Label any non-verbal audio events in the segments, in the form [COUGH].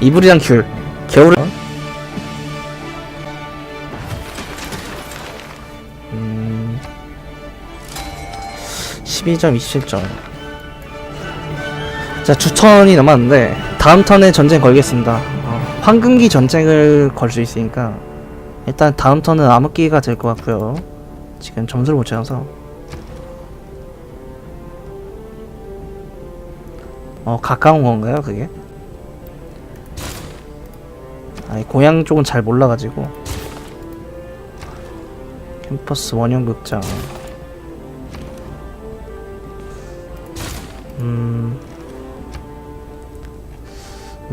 이불이랑 귤 겨울 음 12점 27점. 자 주턴이 남았는데 다음 턴에 전쟁 걸겠습니다. 어, 황금기 전쟁을 걸 수 있으니까 일단 다음 턴은 암흑기가 될 것 같고요. 지금 점수를 못 찾아서. 어 가까운 건가요 그게? 아니 고향 쪽은 잘 몰라가지고. 캠퍼스 원형극장. 음뭐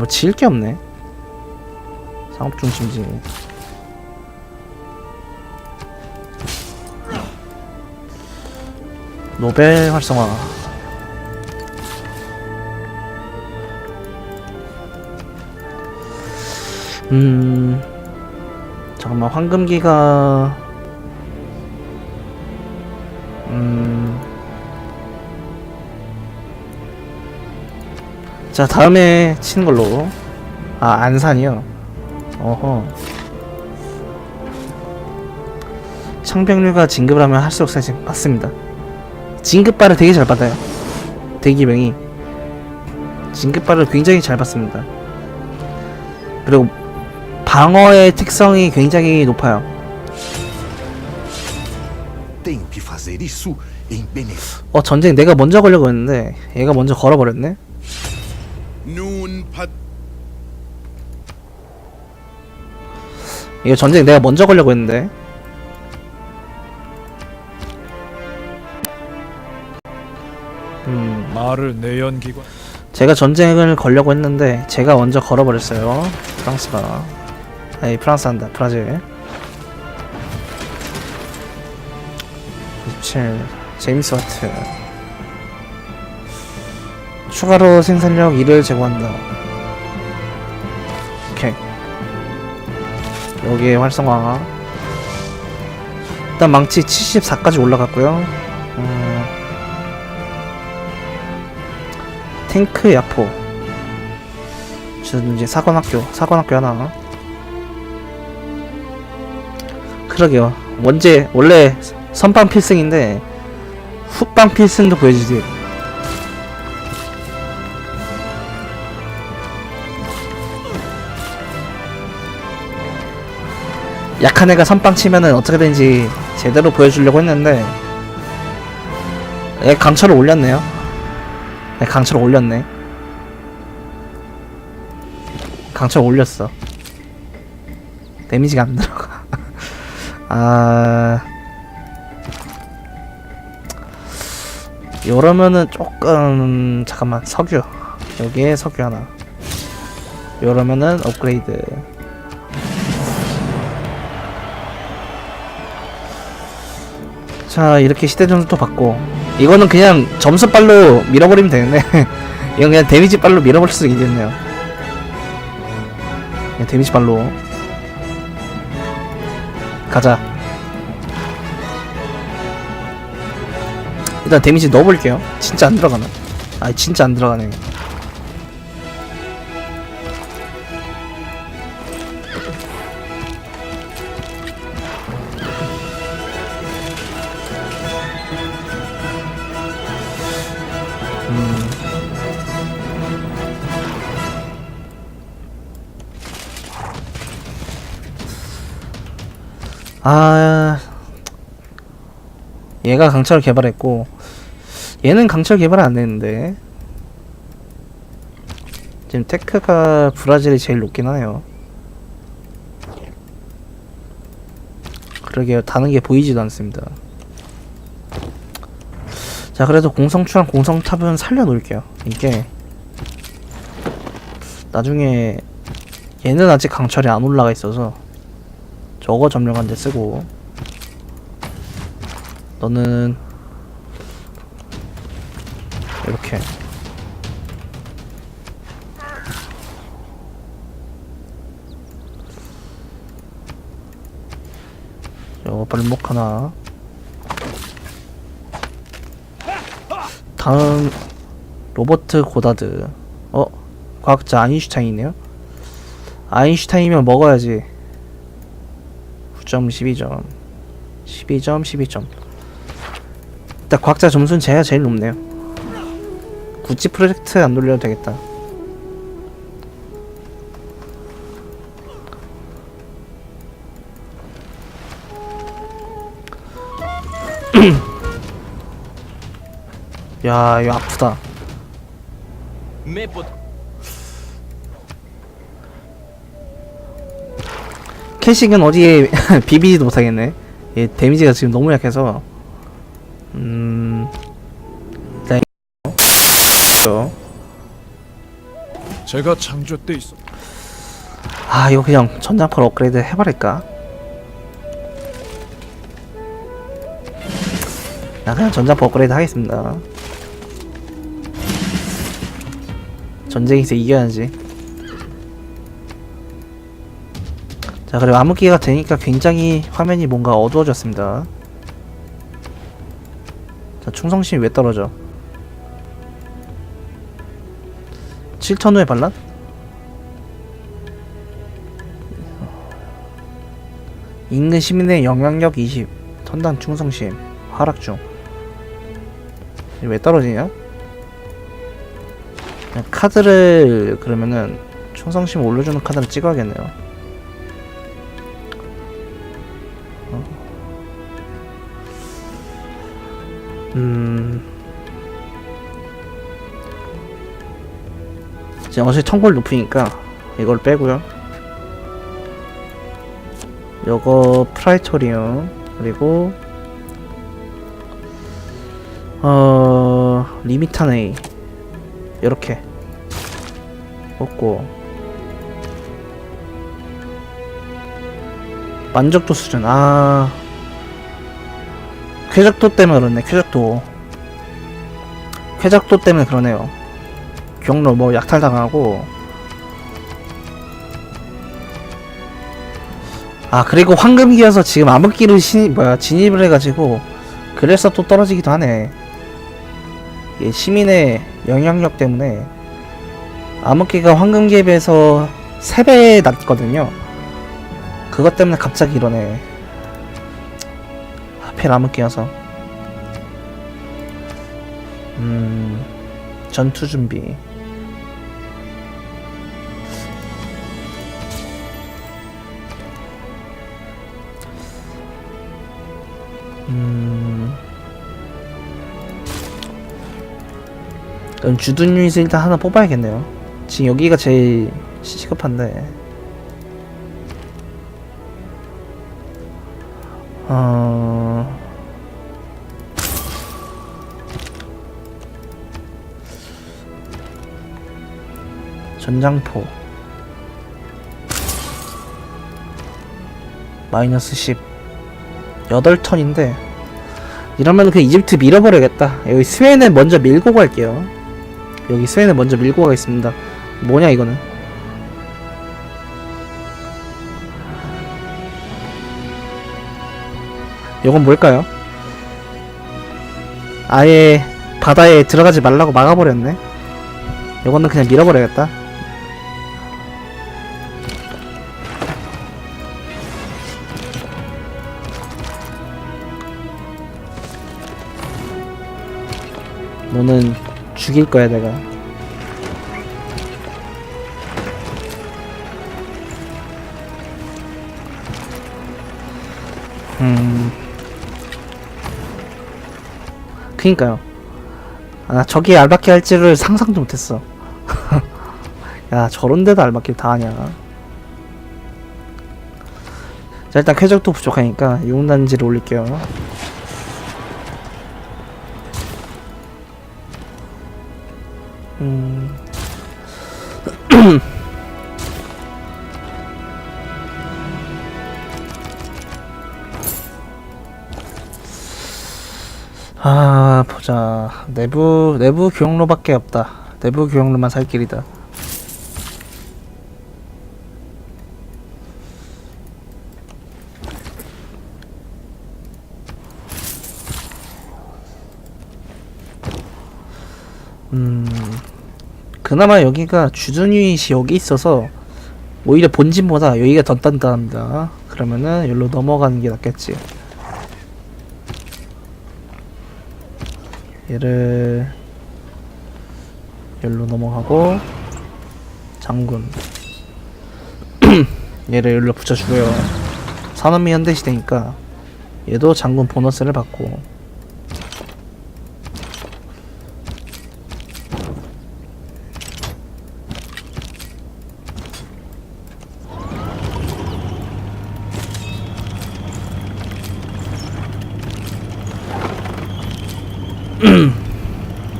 지을 게 없네. 상업 중심지 노벨 활성화 음 잠깐만 황금기가 음. 자 다음에 치는 걸로. 아 안산이요? 어허. 창병류가 진급을 하면 할수록 세지 맞습니다. 진급발을 되게 잘 받아요. 대기병이. 진급발을 굉장히 잘 받습니다. 그리고 방어의 특성이 굉장히 높아요. 어 전쟁 내가 먼저 걸려고 했는데 얘가 먼저 걸어버렸네. 이거 전쟁 내가 먼저 걸려고 했는데. 음. 말을 내연기관 제가 전쟁을 걸려고 했는데 제가 먼저 걸어버렸어요. 프랑스가 아니 프랑스 한다. 브라질. 27 제임스 와트 추가로 생산력 1을 제공한다. 오케이. 여기에 활성화. 일단 망치 74까지 올라갔고요. 음, 탱크 야포. 저는 이제 사관학교 사관학교 하나 그러게요 원제 원래 선빵 필승인데 후빵 필승도 보여주지 약한 애가 선빵 치면은 어떻게 되는지 제대로 보여주려고 했는데 얘 강철을 올렸네요 네, 강철 올렸네. 강철 올렸어. 데미지가 안 들어가. 아. 이러면은 조금 잠깐만 석유. 여기에 석유 하나. 이러면은 업그레이드. 자 이렇게 시대 점수도 받고. 이거는 그냥 점수 빨로 밀어버리면 되는데 [LAUGHS] 이건 그냥 데미지 빨로 밀어버릴 수 있겠네요. 그냥 데미지 빨로 가자. 일단 데미지 넣어볼게요. 진짜 안 들어가나 아 진짜 안 들어가네 아 얘가 강철 개발했고 얘는 강철 개발 안 했는데. 지금 테크가 브라질이 제일 높긴 하네요. 그러게요. 다는 게 보이지도 않습니다. 자 그래도 공성추랑 공성탑은 살려놓을게요. 이게 나중에 얘는 아직 강철이 안 올라가 있어서 저거 점령한 데 쓰고. 너는 이렇게. 요 발목 하나. 다음 로버트 고다드. 어? 과학자 아인슈타인이네요? 아인슈타인이면 먹어야지 9점 12점. 12점 12점. 일단 과학자 점수는 제가 제일 높네요. 구찌 프로젝트 안 돌려도 되겠다. [CLEARS THROAT] 야 이거 아프다 캐식은 어디에 [LAUGHS] 비비지도 못하겠네. 얘 데미지가 지금 너무 약해서. 음. 일단 이거. 제가 창조 때 있어. 아 이거 그냥 전장팔 업그레이드 해버릴까? 나 그냥 전장팔 업그레이드 하겠습니다. 전쟁에서 이겨야지. 자 그리고 암흑기가 되니까 굉장히 화면이 뭔가 어두워졌습니다. 자 충성심이 왜 떨어져? 7턴 후에 반란? 인근 시민의 영향력 20 턴당 충성심 하락 중. 왜 떨어지냐? 카드를 그러면은 충성심 올려주는 카드를 찍어야겠네요. 음. 지금 어차피 청골 높으니까 이걸 빼고요. 요거 프라이토리움 그리고 어 리미탄 A. 이렇게 뽑고. 만족도 수준. 아 쾌적도 때문에 그렇네 쾌적도 쾌적도 때문에 그러네요 경로 뭐 약탈당하고 아 그리고 황금기여서 지금 암흑기를 신 뭐야 진입을 해가지고 그래서 또 떨어지기도 하네. 이 시민의 영향력 때문에 암흑기가 황금기에 비해서 3배 낮거든요. 그것 때문에 갑자기 이러네. 하필 암흑기여서. 음 전투 준비. 음. 그럼 주둔 유닛을 일단 하나 뽑아야겠네요. 지금 여기가 제일 시급한데. 어. 전장포. 마이너스 10 8턴인데 이러면 그 이집트 밀어버려야겠다. 여기 스웨덴 먼저 밀고 갈게요. 여기 스웨덴 먼저 밀고 가겠습니다. 뭐냐 이거는 이건 뭘까요? 아예 바다에 들어가지 말라고 막아버렸네 이거는 그냥 밀어버려야겠다 너는 죽일 거야 내가. 음. 그니까요. 아, 저기 알바끼 할 줄을 상상도 못했어. [LAUGHS] 야, 저런 데도 알바끼 다 하냐. 자, 일단 쾌적도 부족하니까 용단지를 올릴게요. 음. [CLEARS THROAT] 보자 내부 내부 교역로밖에 없다 내부 교역로만 살 길이다 음 그나마 여기가 주둔 유닛이 여기 있어서 오히려 본진보다 여기가 더 단단합니다. 그러면은 여기로 넘어가는 게 낫겠지. 얘를 여기로 넘어가고 장군 [CLEARS THROAT] 얘를 여기로 붙여주고요. 산업미 현대시대니까 얘도 장군 보너스를 받고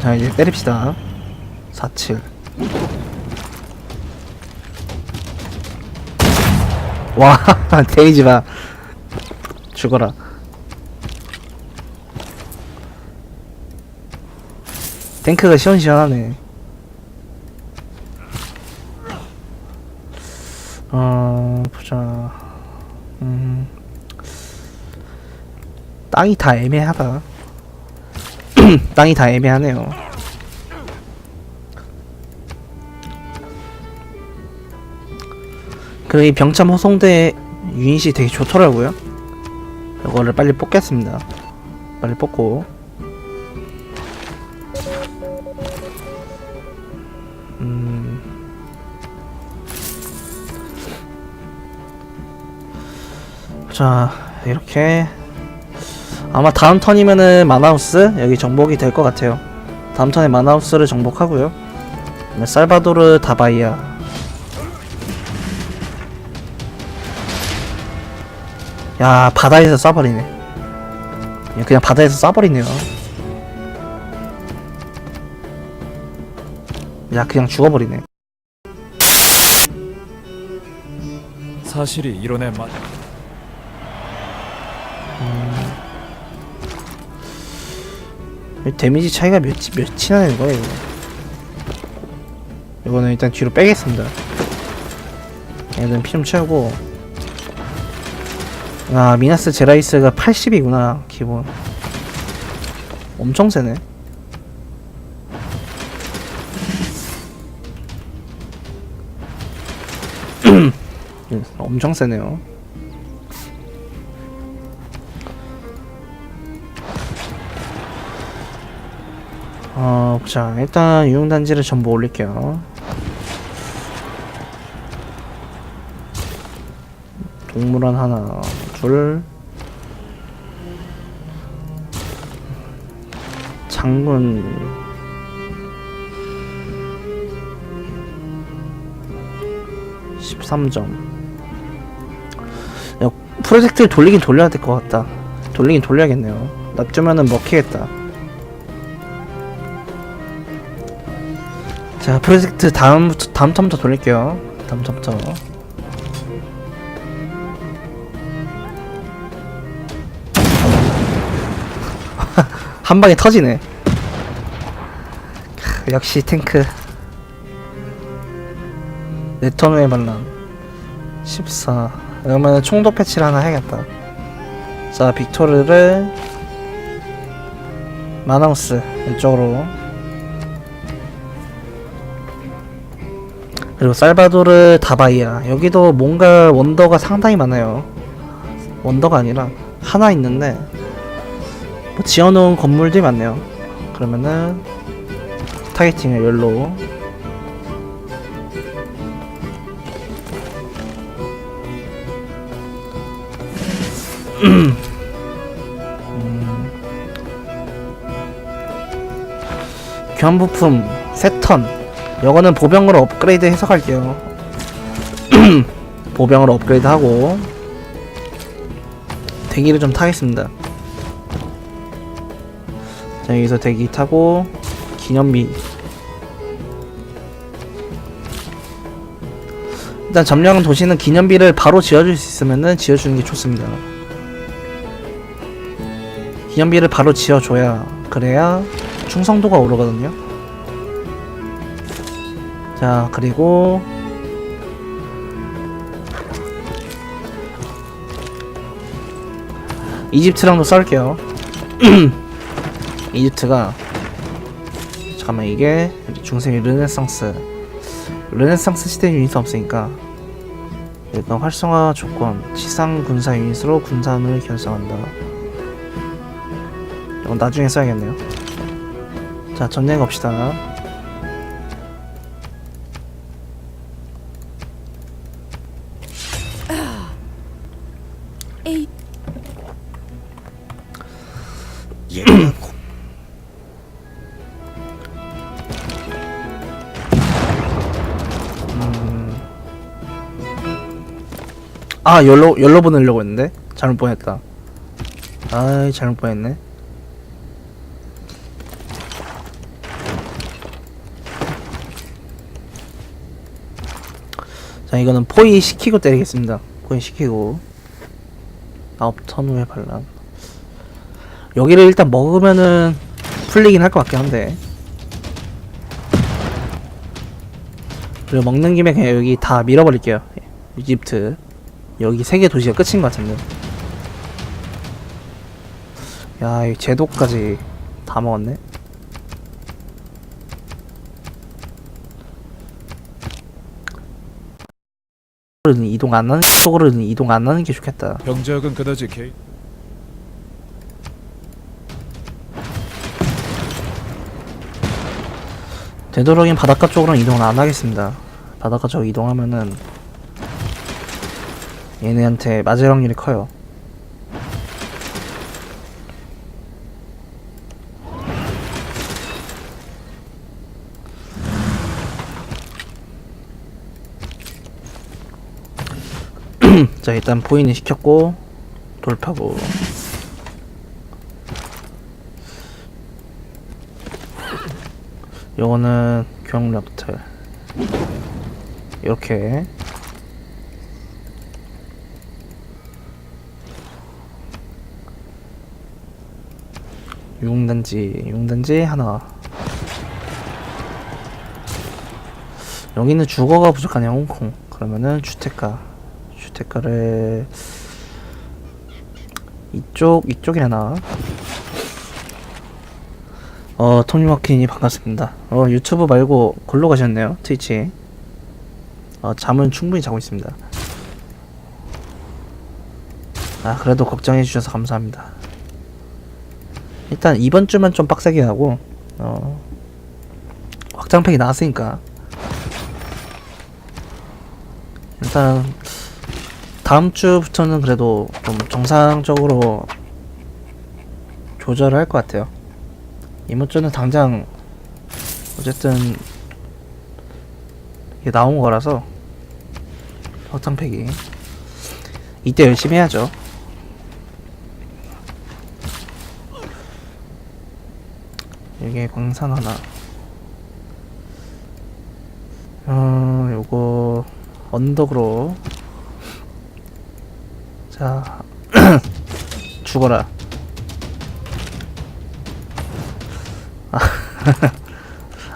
자 이제 때립시다. 47 와 [LAUGHS] 데이지 마. 죽어라. 탱크가 시원시원하네. 어 보자. 음. 땅이 다 애매하다 [CLEARS THROAT] 땅이 다 애매하네요. 그리고 이 병참 호송대 유닛이 되게 좋더라고요. 이거를 빨리 뽑겠습니다. 빨리 뽑고. 음... 자 이렇게 아마 다음 턴이면은 마나우스 여기 정복이 될 것 같아요. 다음 턴에 마나우스를 정복하고요. 살바도르 다바이아. 야 바다에서 쏴버리네. 그냥 바다에서 쏴버리네요. 야 그냥 죽어버리네. 사실이 이론에 맞. 데미지 차이가 몇, 몇이나 되는 거야 이거? 이거는 일단 뒤로 빼겠습니다. 얘는 피 좀 채우고. 아 미나스 제라이스가 80이구나 기본. 엄청 세네. 음, [CLEARS THROAT] 엄청 세네요 어, 자, 일단 유용단지를 전부 올릴게요. 동물원 하나, 둘. 장군. 십삼 점. 야, 프로젝트를 돌리긴 돌려야 될 것 같다. 돌리긴 돌려야겠네요. 놔두면은 먹히겠다. 자 프로젝트 다음 다음 텀부터 돌릴게요. 다음 텀부터. [LAUGHS] 한 방에 터지네. 크, 역시 탱크. 네턴웨이 반란 14. 그러면 총도 패치를 하나 해야겠다. 자 빅토르를 마나우스 이쪽으로 그리고 살바도르 다바이아. 여기도 뭔가 원더가 상당히 많아요. 원더가 아니라 하나 있는데 뭐 지어놓은 건물들이 많네요. 그러면은 타겟팅을 열로. [CLEARS THROAT] 교환부품 3턴 요거는 보병으로 업그레이드 해서 갈게요. [CLEARS THROAT] 보병으로 업그레이드 하고 대기를 좀 타겠습니다. 자 여기서 대기 타고 기념비. 일단 점령 도시는 기념비를 바로 지어줄 수 있으면은 지어주는 게 좋습니다. 기념비를 바로 지어줘야 그래야 충성도가 오르거든요 자 그리고 이집트랑도 싸울게요 [CLEARS THROAT] 이집트가 잠깐만 이게 중세미 르네상스 르네상스 시대 유닛 없으니까 일단 활성화 조건 지상 군사 유닛으로 군산을 결성한다. 이건 나중에 써야겠네요. 자 전쟁 갑시다. 아 열로 열로 보내려고 했는데 잘못 보냈다. 아이 잘못 보냈네. 자 이거는 포위 시키고 때리겠습니다. 포위 시키고 아홉 턴 후에 반란. 여기를 일단 먹으면은 풀리긴 할 것 같긴 한데. 그리고 먹는 김에 그냥 여기 다 밀어버릴게요. 이집트. 여기 세 개 도시가 끝인 것 같은데. 야, 이 제도까지 다 먹었네. 이동 안 하는 쪽으로는 이동 안 하는 게 좋겠다. 병작은 그다지 개 되도록이면 바닷가 쪽으로는 이동을 안 하겠습니다. 바닷가 쪽 이동하면은 얘네한테 맞을 확률이 커요. [CLEARS THROAT] 자 일단 포인을 시켰고 돌파구. 요거는 경력틀 이렇게 융단지 융단지 하나 여기는 주거가 부족하네요 홍콩 그러면은 주택가 주택가를 이쪽 이쪽에 하나 어, 톰니마키니 반갑습니다. 어, 유튜브 말고 골로 가셨네요. 트위치. 어, 잠은 충분히 자고 있습니다. 아, 그래도 걱정해 주셔서 감사합니다. 일단 이번 주만 좀 빡세게 하고, 어, 확장팩이 나왔으니까. 일단, 다음 주부터는 그래도 좀 정상적으로 조절을 할 것 같아요. 이번 주는 당장 어쨌든 이게 나온 거라서 확장팩이 이때 열심히 해야죠. 여기에 광산 하나. 어, 요거 언덕으로 자 [CLEARS THROAT] 죽어라. [LAUGHS]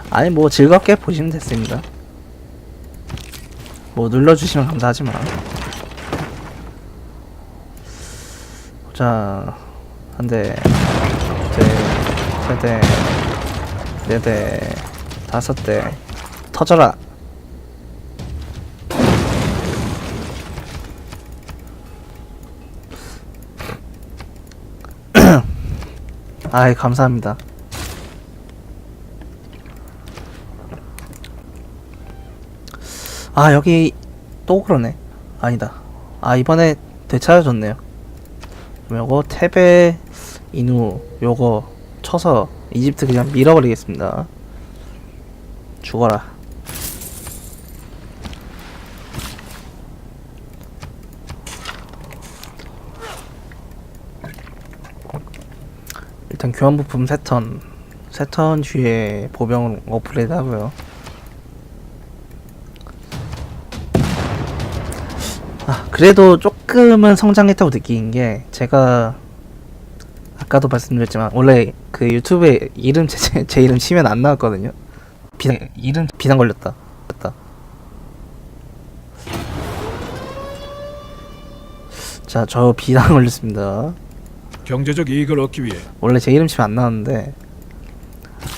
아니 뭐 즐겁게 보시면 됐습니다. 뭐 눌러주시면 감사하지만 자 두대 세대 네대 다섯 대. 터져라. [CLEARS THROAT] 아이 감사합니다. 아 여기 또 그러네. 아니다. 아 이번에 되찾아줬네요. 요거 테베 이누 요거 쳐서 이집트 그냥 밀어버리겠습니다. 죽어라. 일단 교환 부품 세턴 세턴 뒤에 보병 업그레이드 하고요. 아, 그래도 조금은 성장했다고 느낀 게 제가 아까도 말씀드렸지만 원래 그 유튜브에 이름 제, 제 이름 치면 안 나왔거든요. 비상 이름 비상 걸렸다. 됐다. 자, 저 비상 걸렸습니다. 경제적 이익을 얻기 위해 원래 제 이름 치면 안 나왔는데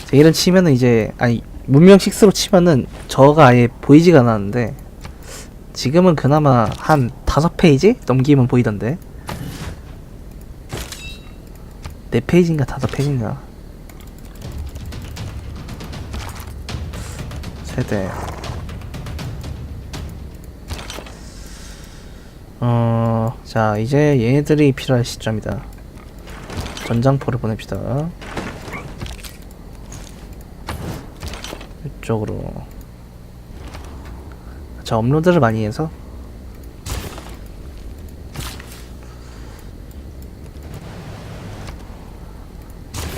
제 이름 치면은 이제 아니 문명 식스로 치면은 저가 아예 보이지가 않았는데 지금은 그나마 한 다섯 페이지 넘기면 보이던데. 네 페이지인가 다섯 페이지인가. 세대. 어, 자 이제 얘네들이 필요할 시점이다. 전장포를 보냅시다. 이쪽으로. 자 업로드를 많이 해서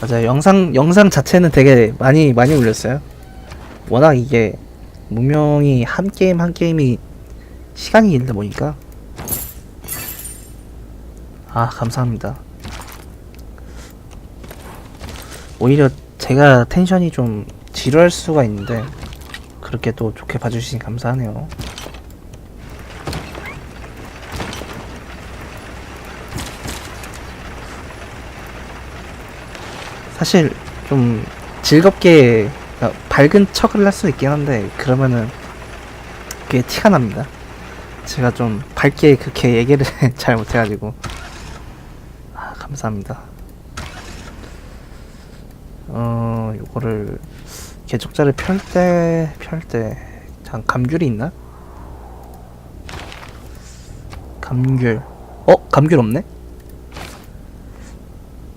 맞아요. 영상 영상 자체는 되게 많이 많이 올렸어요. 워낙 이게 무명이 한 게임 한 게임이 시간이 길다 보니까. 아 감사합니다. 오히려 제가 텐션이 좀 지루할 수가 있는데 그렇게 또 좋게 봐주시니 감사하네요. 사실 좀 즐겁게 밝은 척을 할 수 있긴 한데 그러면은 그게 티가 납니다. 제가 좀 밝게 그렇게 얘기를 [LAUGHS] 잘 못해가지고 아 감사합니다. 어 요거를 개척자를 펼 때, 펼 때, 잠 감귤이 있나? 감귤. 어? 감귤 없네?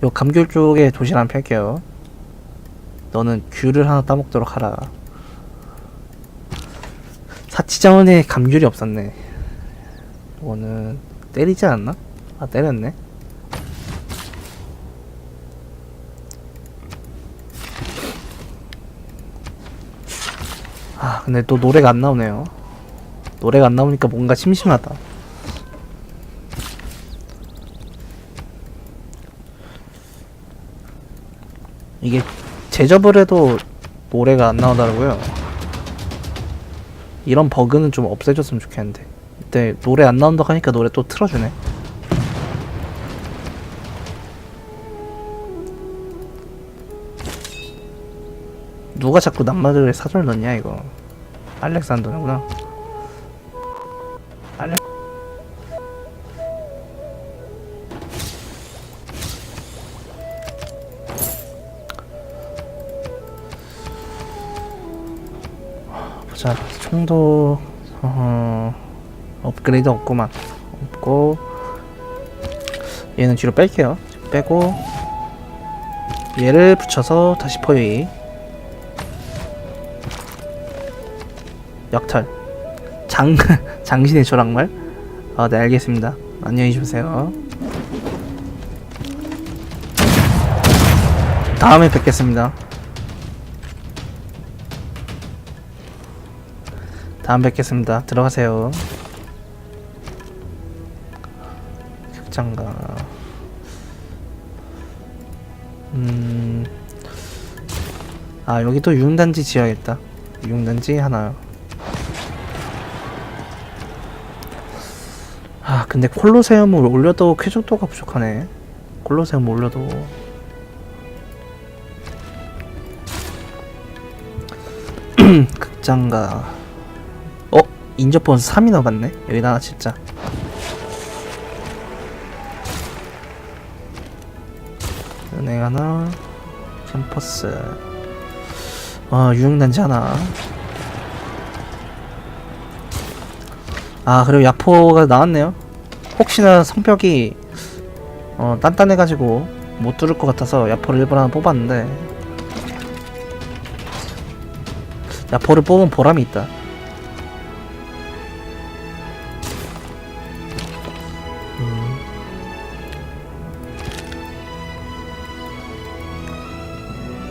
요 감귤 쪽에 도시락 한번 펼게요. 너는 귤을 하나 따먹도록 하라. 사치자원에 감귤이 없었네. 이거는 때리지 않나? 아 때렸네. 아 근데 또 노래가 안 나오네요 노래가 안 나오니까 뭔가 심심하다 이게 제접을 해도 노래가 안 나오더라고요. 이런 버그는 좀 없애줬으면 좋겠는데. 근데 노래 안 나온다고 하니까 노래 또 틀어주네. 누가 자꾸 낱말을 사절 넣냐 이거. 알렉산더구나. 알렉 총도 어 업그레이드 없구만 없고 얘는 뒤로 뺄게요. 빼고 얘를 붙여서 다시 포위 역탈. 장 [LAUGHS] 장신의 조랑말? 아 네 알겠습니다. 안녕히 주무세요. 다음에 뵙겠습니다 다음 뵙겠습니다. 들어가세요. 극장가. 음... 아 여기 또 유흥단지 지어야겠다. 유흥단지 하나 아 근데 콜로세움을 올려도 쾌적도가 부족하네. 콜로세움 올려도. [CLEARS THROAT] 극장가. 어? 인접본 3이 넣어봤네? 여기다가 진짜 은행 하나 캠퍼스. 어 유흥단지 하나. 아 그리고 야포가 나왔네요. 혹시나 성벽이 어 단단해가지고 못 뚫을 것 같아서 야포를 일부러 하나 뽑았는데. 야포를 뽑으면 보람이 있다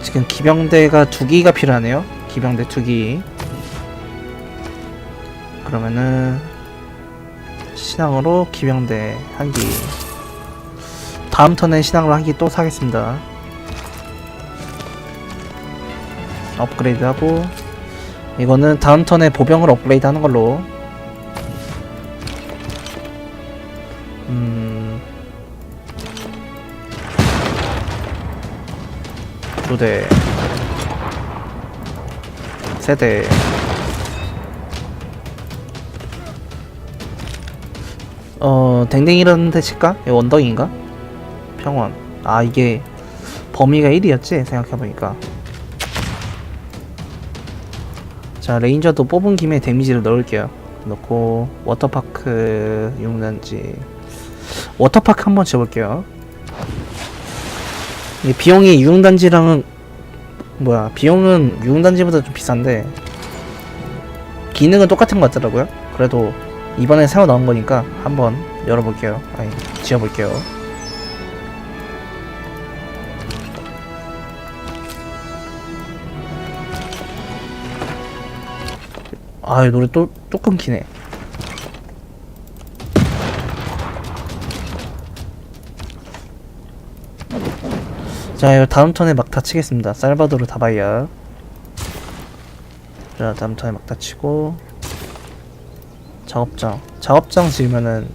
지금 기병대가 두 기가 필요하네요. 기병대 두 기. 그러면은 신앙으로 기병대 한 기. 다음 턴에 신앙으로 한 기 또 사겠습니다. 업그레이드 하고. 이거는 다음 턴에 보병을 업그레이드 하는 걸로 두대. 어 댕댕이라는 데 칠까? 이거 언덕인가? 평원. 아 이게 범위가 1이었지? 생각해보니까. 자 레인저도 뽑은 김에 데미지를 넣을게요. 넣고 워터파크 용단지. 워터파크 한번 지어볼게요. 이 비용이 유흥단지랑은 뭐야 비용은 유흥단지보다 좀 비싼데 기능은 똑같은 것 같더라고요. 그래도 이번에 새로 나온 거니까 한번 열어볼게요. 아니 지어볼게요. 아, 이 노래 또, 또 끊기네. 자, 다음 턴에 막 다 치겠습니다. 살바도르 다바이아. 자, 다음 턴에 막 다 치고. 작업장. 작업장 지으면은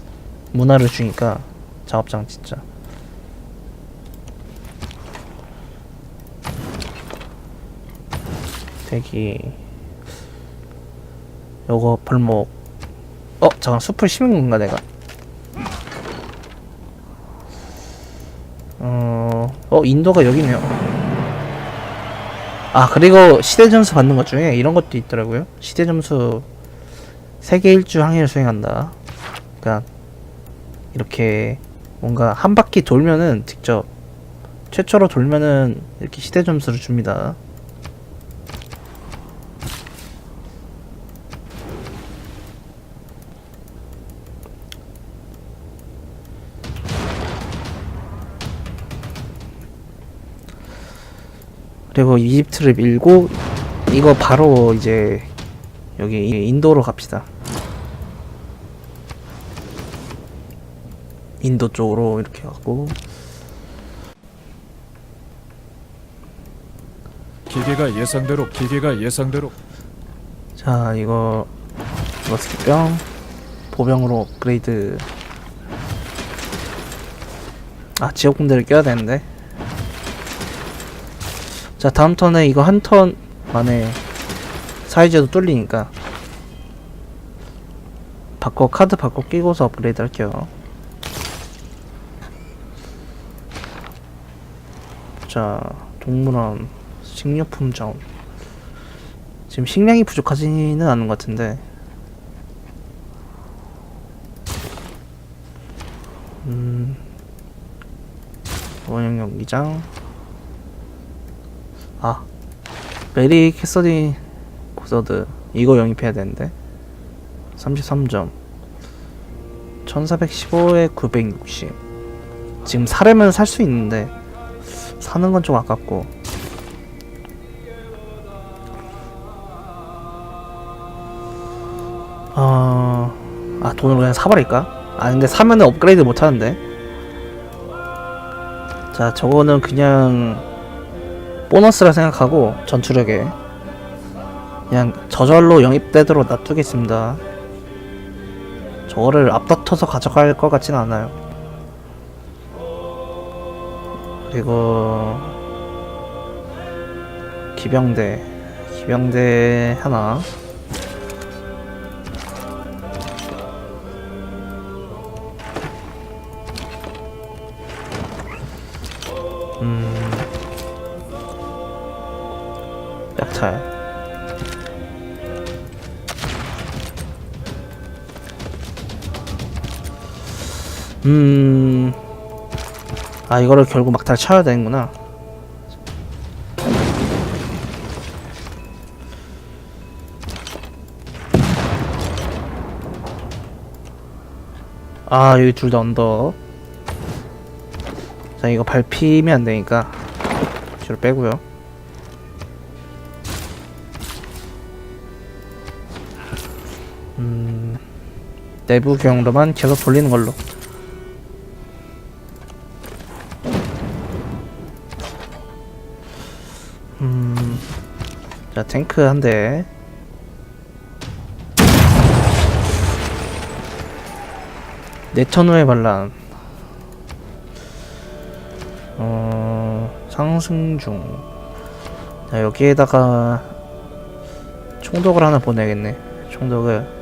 문화를 주니까 작업장 진짜. 대기. 요거 벌목 어 잠깐 숲을 심은 건가 내가 어, 어 인도가 여기네요. 아 그리고 시대 점수 받는 것 중에 이런 것도 있더라고요. 시대 점수 세계 일주 항해를 수행한다. 그러니까 이렇게 뭔가 한 바퀴 돌면은 직접 최초로 돌면은 이렇게 시대 점수를 줍니다 그리고 이집트를 밀고 이거 바로 이제 여기 인도로 갑시다. 인도 쪽으로 이렇게 가고. 기계가 예상대로 기계가 예상대로. 자 이거 머스킷병 보병으로 업그레이드. 아 지역 군대를 껴야 되는데 자 다음 턴에 이거 한 턴 만에 사이즈도 뚫리니까 바꿔 카드 바꿔 끼고서 업그레이드 할게요. 자 동물원 식료품 점 지금 식량이 부족하지는 않은 것 같은데. 음 원형역 기장 아 메리 캐서디 고서드 이거 영입해야 되는데. 33점. 1415에 960 지금 사려면 살 수 있는데 사는 건 좀 아깝고. 어... 아 돈으로 그냥 사버릴까? 아 근데 사면은 업그레이드 못하는데. 자 저거는 그냥 보너스라 생각하고 전투력에 그냥 저절로 영입되도록 놔두겠습니다. 저거를 앞다퉈서 가져갈 것 같진 않아요. 그리고 기병대 기병대 하나 음. 아, 이거를 결국 막탈 쳐야 되는구나. 아, 여기 둘 다 언더. 자, 이거 밟히면 안 되니까. 뒤로 빼고요. 음. 내부 경로만 계속 돌리는 걸로. 탱크 한 대. 네턴 후의 반란. 어 상승 중. 자 여기에다가 총독을 하나 보내야겠네. 총독을